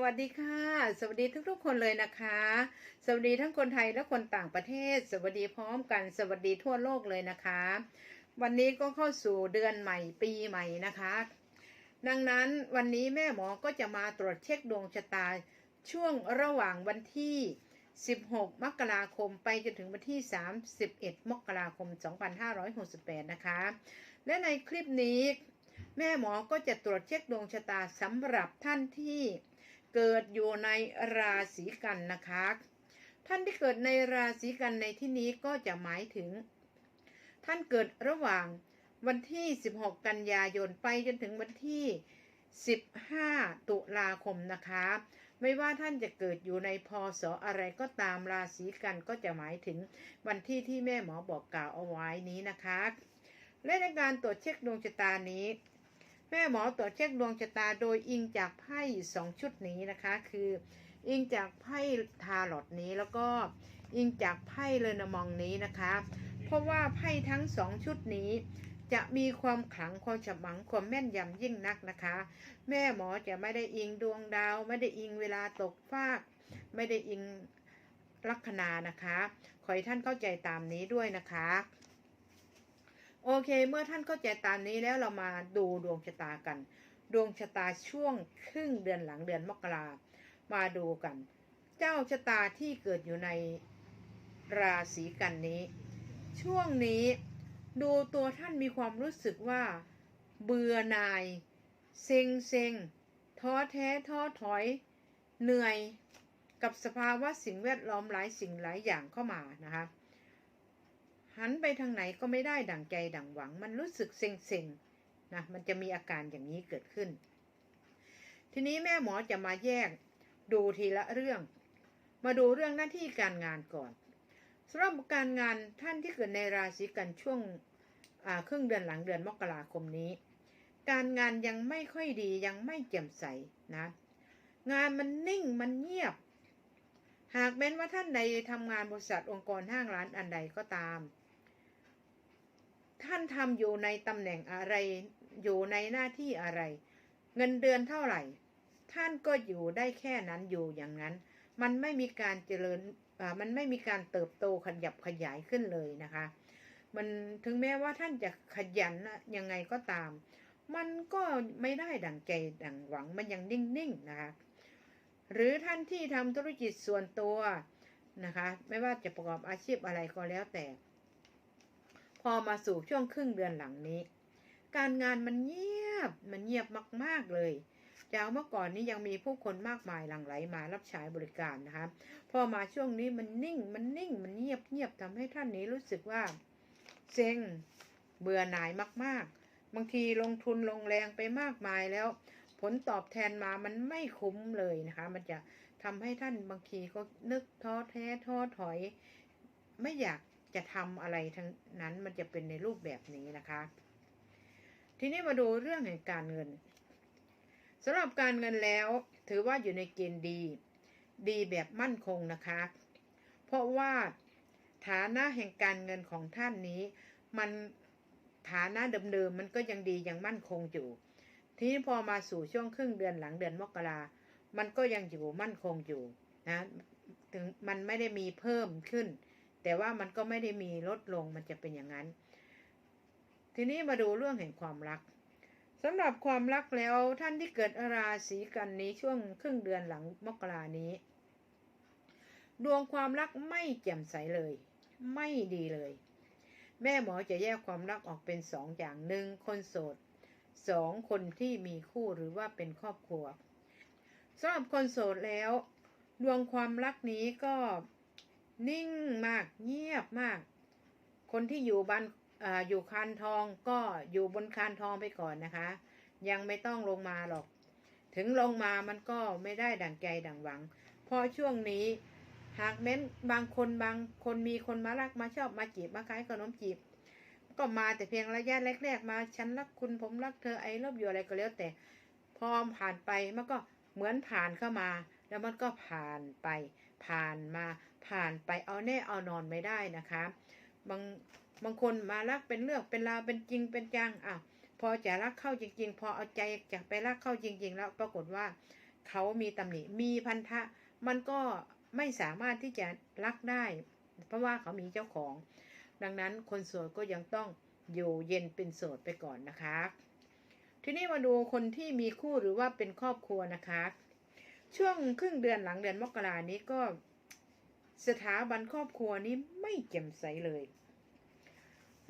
วัสดีค่ะ สวัสดีทุกๆคนเลยนะคะ สวัสดีทั้งคนไทยและคนต่างประเทศ สวัสดีพร้อมกัน สวัสดีทั่วโลกเลยนะคะ วันนี้ก็เข้าสู่เดือนใหม่ปีใหม่นะคะ ดังนั้นวันนี้แม่หมอก็จะมาตรวจเช็คดวงชะตาช่วงระหว่างวันที่ 16 มกราคมไปจนถึงวันที่ 31 มกราคม 2568 นะคะ และในคลิปนี้ แม่หมอก็จะตรวจเช็คดวงชะตาสำหรับท่านที่ เกิดอยู่ในราศีกันนะคะ ท่านที่เกิดในราศีกันในที่นี้ก็จะหมายถึง ท่านเกิดระหว่างวันที่ 16 กันยายนไปจนถึงวันที่ 15 ตุลาคมนะคะ ไม่ว่าท่านจะเกิดอยู่ในพศออะไรก็ตามราศีกันก็จะหมายถึงวันที่ที่แม่หมอบอกกล่าวเอาไว้นี้นะคะ และในการตรวจเช็คดวงชะตานี้ แม่หมอตรวจเช็คดวงชะตาโดยอิงจากไพ่สองชุดนี้นะคะ คือ อิงจากไพ่ทาร์ลอตนี้แล้วก็อิงจากไพ่เลนมองนี้นะคะ เพราะว่าไพ่ทั้งสองชุดนี้ จะมีความขลังความฉมังความแม่นยำยิ่งนักนะคะ แม่หมอจะไม่ได้อิงดวงดาว ไม่ได้อิงเวลาตกฟาก ไม่ได้อิงลัคนานะคะ ขอให้ท่านเข้าใจตามนี้ด้วยนะคะ โอเค เมื่อท่านเข้าใจตามนี้แล้วเรามาดูดวงชะตากัน ดวงชะตาช่วงครึ่งเดือนหลังเดือนมกรามาดูกัน เจ้าชะตาที่เกิดอยู่ในราศีกันนี้ ช่วงนี้ดูตัวท่านมีความรู้สึกว่า เบื่อหน่าย เซ็งเซ็งท้อแท้ท้อถอย เหนื่อย กับสภาวะสิ่งแวดล้อมหลายสิ่งหลายอย่างเข้ามานะคะ หันไปทางไหนก็ไม่ได้ดั่งใจดั่งหวัง มันรู้สึกเซ็งๆนะมันจะมีอาการอย่างนี้เกิดขึ้น ทีนี้แม่หมอจะมาแยกดูทีละเรื่อง มาดูเรื่องหน้าที่การงานก่อนสำหรับการงานท่านที่เกิดในราศีกันช่วงครึ่งเดือนหลังเดือนมกราคมนี้ การงานยังไม่ค่อยดียังไม่แจ่มใสนะ งานมันนิ่งมันเงียบ หากแม้นว่าท่านใดทำงานบริษัทองค์กรห้างร้านอันใดก็ตาม ท่านทำอยู่ในตำแหน่งอะไร อยู่ในหน้าที่อะไร เงินเดือนเท่าไหร่ ท่านก็อยู่ได้แค่นั้นอยู่อย่างนั้น มันไม่มีการเจริญมันไม่มีการเติบโตขยับขยายขึ้นเลยนะคะ มันถึงแม้ว่าท่านจะขยันยังไงก็ตาม มันก็ไม่ได้ดังใจดังหวังมันยังนิ่งๆนะคะ หรือท่านที่ทำธุรกิจส่วนตัวนะคะ ไม่ว่าจะประกอบอาชีพอะไรก็แล้วแต่ พอมาสู่ช่วงครึ่งเดือนหลังนี้ การงานมันเงียบมันเงียบมาก ๆ เลยจากเมื่อก่อนนี้ยังมีผู้คนมากมายหลั่งไหลมารับใช้บริการนะคะ พอมาช่วงนี้มันนิ่งมันนิ่งมันเงียบเงียบทำให้ท่านนี้รู้สึกว่าเซ็งเบื่อหน่ายมาก ๆ บางทีลงทุนลงแรงไปมากมายแล้ว ผลตอบแทนมามันไม่คุ้มเลยนะคะ มันจะทำให้ท่านบางทีก็นึกท้อแท้ท้อถอย ไม่อยากจะทำอะไรทั้งนั้นมันจะเป็นในรูปแบบนี้นะคะ ทีนี้มาดูเรื่องแห่งการเงินสำหรับการเงินแล้วถือว่าอยู่ในเกณฑ์ดี ดีแบบมั่นคงนะคะ เพราะว่าฐานะแห่งการเงินของท่านนี้ มันฐานะเดิมๆมันก็ยังดียังมั่นคงอยู่ ทีนี้พอมาสู่ช่วงครึ่งเดือนหลังเดือนมกรามันก็ยังอยู่มั่นคงอยู่นะถึงมันไม่ได้มีเพิ่มขึ้น แต่ว่ามันก็ไม่ได้มีลดลงมันจะเป็นอย่างนั้น ทีนี้มาดูเรื่องแห่งความรักสำหรับความรักแล้วท่านที่เกิดราศีกันนี้ช่วงครึ่งเดือนหลังมกรานี้ ดวงความรักไม่แจ่มใสเลย ไม่ดีเลย แม่หมอจะแยกความรักออกเป็นสองอย่างหนึ่งคนโสด สองคนที่มีคู่หรือว่าเป็นครอบครัวสำหรับคนโสดแล้ว ดวงความรักนี้ก็นิ่งมากเงียบมาก คนที่อยู่บ้านออยู่คานทองก็อยู่บนคานทองไปก่อนนะคะ ยังไม่ต้องลงมาหรอก ถึงลงมามันก็ไม่ได้ดั่งใจดั่งหวังพอช่วงนี้หากเม้นบางคนบางคนมีคนมารักมาชอบมาจีบมาขายขนมจีบ ก็มาแต่เพียงระยะแรกๆมา ฉันรักคุณผมรักเธอไอ้รอบอยู่อะไรก็แล้วแต่ พอผ่านไปมันก็เหมือนผ่านเข้ามา แล้วมันก็ผ่านไป ผ่านมาผ่านไปเอาแน่เอานอนไม่ได้นะคะ บางบางคนมารักเป็นเรื่องเป็นราวเป็นจริงเป็นจังอะพอจะรักเข้าจริง ๆ พอเอาใจจะไปรักเข้าจริง ๆ แล้วปรากฏว่าเขามีตำหนิมีพันธะ มันก็ไม่สามารถที่จะรักได้ เพราะว่าเขามีเจ้าของ ดังนั้นคนโสดก็ยังต้องอยู่เย็นเป็นโสดไปก่อนนะคะ ทีนี้มาดูคนที่มีคู่หรือว่าเป็นครอบครัวนะคะ ช่วงครึ่งเดือนหลังเดือนมกรานี้ก็สถาบันครอบครัวนี้ไม่แจ่มใสเลย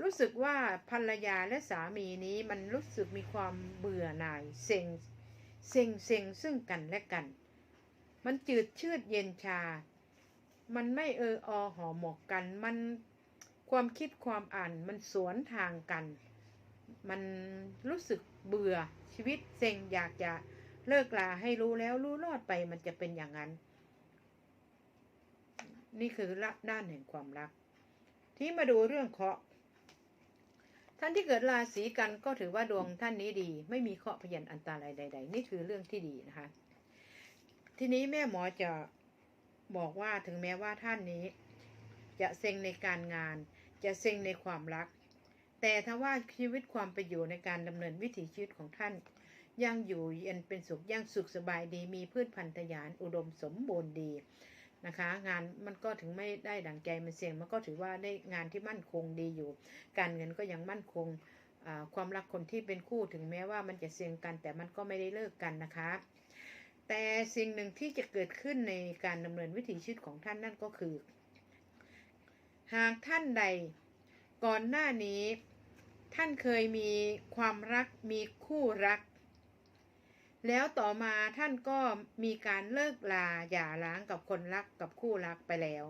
รู้สึกว่าภรรยาและสามีนี้มันรู้สึกมีความเบื่อหน่ายเซ็งเซ็งเซ็งซึ่งกันและกัน มันจืดชืดเย็นชา มันไม่เอออหอหมกกัน มัน ความคิดความอ่านมันสวนทางกัน มันรู้สึกเบื่อชีวิตเซ็งอยากจะเลิกลาให้รู้แล้วรู้รอดไปมันจะเป็นอย่างนั้น นี่คือละด้านแห่งความรัก ที่มาดูเรื่องเคาะ ท่านที่เกิดราศีกันก็ถือว่าดวงท่านนี้ดี ไม่มีเคาะพยันอันตรายใด ๆ นี่คือเรื่องที่ดีนะคะ ทีนี้แม่หมอจะบอกว่าถึงแม้ว่าท่านนี้ จะเซ็งในการงาน จะเซ็งในความรัก แต่ถ้าว่าชีวิตความเป็นอยู่ในการดำเนินวิถีชีวิตของท่านยังอยู่เย็นเป็นสุขยังสุขสบายดี มีพืชพันธุ์ทยานอุดมสมบูรณ์ดีนะคะ งานมันก็ถึงไม่ได้ดังใจมันเสี่ยงมันก็ถือว่าได้งานที่มั่นคงดีอยู่ การเงินก็ยังมั่นคงความรักคนที่เป็นคู่ถึงแม้ว่ามันจะเสี่ยงกัน แต่มันก็ไม่ได้เลิกกันนะคะ แต่สิ่งหนึ่งที่จะเกิดขึ้นในการดำเนินวิถีชีวิตของท่านนั่นก็คือ หากท่านใด ก่อนหน้านี้ ท่านเคยมีความรักมีคู่รัก แล้วต่อมาท่านก็มีการเลิกลาหย่าร้างกับคนรักกับคู่รักไปแล้ว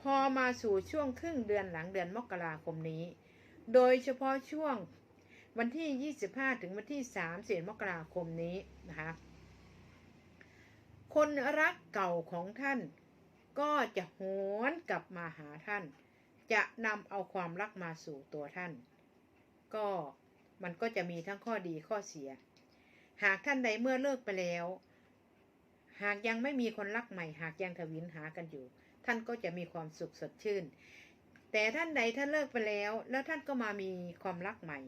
พอมาสู่ช่วงครึ่งเดือนหลังเดือนมกราคมนี้ โดยเฉพาะช่วงวันที่ 25 ถึงวันที่3เสียมกราคมนี้นะคะ คนรักเก่าของท่าน ก็จะโหนกลับมาหาท่าน จะนำเอาความรักมาสู่ตัวท่าน ก็มันก็จะมีทั้งข้อดีข้อเสีย หากท่านใดเมื่อเลิกไปแล้ว หากยังไม่มีคนรักใหม่ หากยังทวินหากันอยู่ ท่านก็จะมีความสุขสดชื่น แต่ท่านใดท่านเลิกไปแล้ว แล้วท่านก็มามีความรักใหม่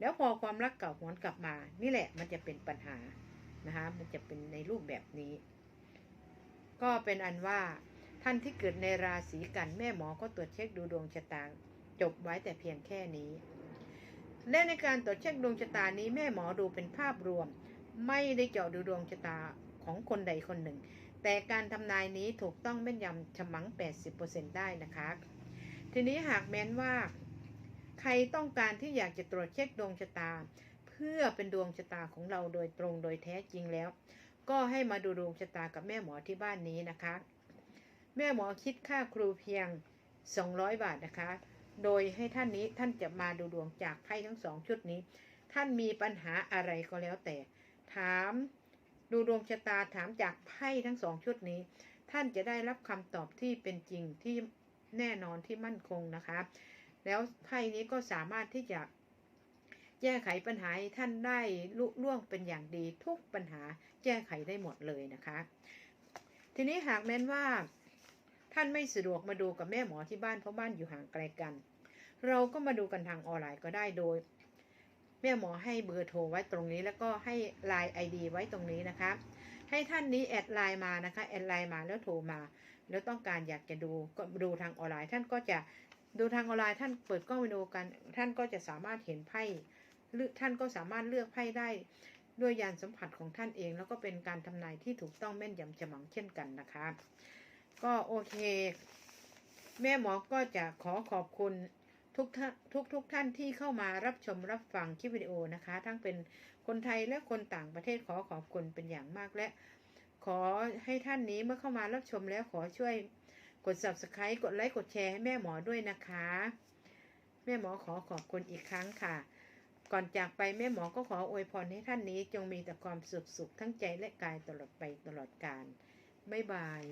แล้วพอความรักเก่าหวนกลับมา นี่แหละมันจะเป็นปัญหานะคะมันจะเป็นในรูปแบบนี้ ก็เป็นอันว่าท่านที่เกิดในราศีกันแม่หมอก็ตรวจเช็คดูดวงชะตาจบไว้แต่เพียงแค่นี้ และในการตรวจเช็คดวงชะตานี้แม่หมอดูเป็นภาพรวม ไม่ได้เจาะดูดวงชะตาของคนใดคนหนึ่ง แต่การทำนายนี้ถูกต้องแม่นยำฉมัง 80%ได้นะคะ ทีนี้หากแม้นว่า ใครต้องการที่อยากจะตรวจเช็คดวงชะตา เพื่อเป็นดวงชะตาของเราโดยตรงโดยแท้จริงแล้ว ก็ให้มาดูดวงชะตากับแม่หมอที่บ้านนี้นะคะ แม่หมอคิดค่าครูเพียง 200 บาทนะคะ โดยให้ท่านนี้ท่านจะมาดูดวงจากไพ่ทั้งสองชุดนี้ ท่านมีปัญหาอะไรก็แล้วแต่ ถามดูดวงชะตาถามจากไพ่ทั้งสองชุดนี้ ท่านจะได้รับคำตอบที่เป็นจริงที่แน่นอนที่มั่นคงนะคะ แล้วไพ่นี้ก็สามารถที่จะ แก้ไขปัญหาท่านได้ลุล่วงเป็นอย่างดีทุกปัญหาแก้ไขได้หมดเลยนะคะ ทีนี้หากแม้นว่า ท่านไม่สะดวกมาดูกับแม่หมอที่บ้านเพราะบ้านอยู่ห่างไกลกัน เราก็มาดูกันทางออนไลน์ก็ได้โดย แม่หมอให้เบอร์โทรไว้ตรงนี้แล้วก็ให้ไลน์ไอดีไว้ตรงนี้นะคะให้ท่านนี้แอดไลน์มานะคะแอดไลน์มาแล้วโทรมา แล้วต้องการอยากจะดูก็ดูทางออนไลน์ ท่านก็จะดูทางออนไลน์ท่านเปิดกล้องวิดีโอกัน ท่านก็จะสามารถเห็นไพ่ ท่านก็สามารถเลือกไพ่ได้ด้วยยานสัมผัสของท่านเอง แล้วก็เป็นการทำนายที่ถูกต้องแม่นยำฉมังเช่นกันนะคะ ก็โอเค แม่หมอก็จะขอขอบคุณทุกทุกทุกท่านที่เข้ามารับชมรับฟังคลิปวิดีโอนะคะ ทั้งเป็นคนไทยและคนต่างประเทศขอขอบคุณเป็นอย่างมากและ ขอให้ท่านนี้เมื่อเข้ามารับชมแล้วขอช่วยกด subscribe กดไลค์กดแชร์ให้แม่หมอด้วยนะคะ แม่หมอขอขอบคุณอีกครั้งค่ะ ก่อนจากไปแม่หมอก็ขออวยพรให้ท่านนี้จงมีแต่ความสุขสุขทั้งใจและกายตลอดไปตลอดกาลบ๊ายบาย